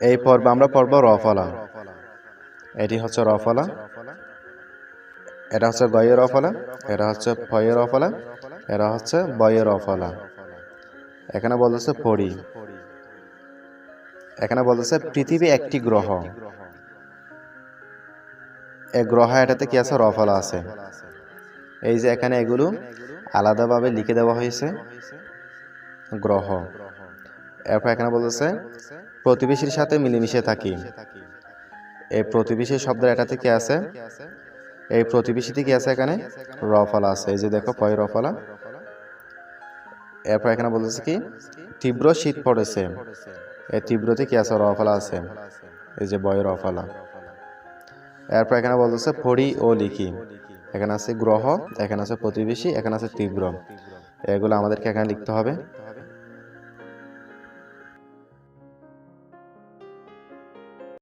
এই পর্বে আমরা পড়ব রফলা। এটি হচ্ছে রফলা। এটা হচ্ছে গয়ের রফলা। এটা হচ্ছে ফয়ের রফলা। এটা হচ্ছে বয়ের রফলা। এখানে বলতেছে পড়ি। এখানে বলতেছে পৃথিবী একটি গ্রহ। এই গ্রহ এটাতে কি আছে? রফলা আছে। এই যে এখানে এগুলো আলাদাভাবে লিখে দেওয়া হয়েছে। গ্রহ। এরপর এখানে বলতেছে প্রতিবেশীর সাথে মিলেমিশে থাকি। এই প্রতিবেশী শব্দের এটা থেকে আছে? এই প্রতিবেশীতে কি আছে এখানে? রফলা আছে। এই যে দেখো পয় রফলা? এরপর এখানে বলতেছে কি? তীব্র শীত পড়েছে। এই তীব্রতে কি আছে? রফলা আছে। এই যে বয় রফলা। এরপর এখানে বলতেছে ফড়ি ও লিখি। এখানে আছে গ্রহ, এখানে আছে প্রতিবেশী, এখানে আছে তীব্র। এগুলো আমাদেরকে এখানে লিখতে হবে।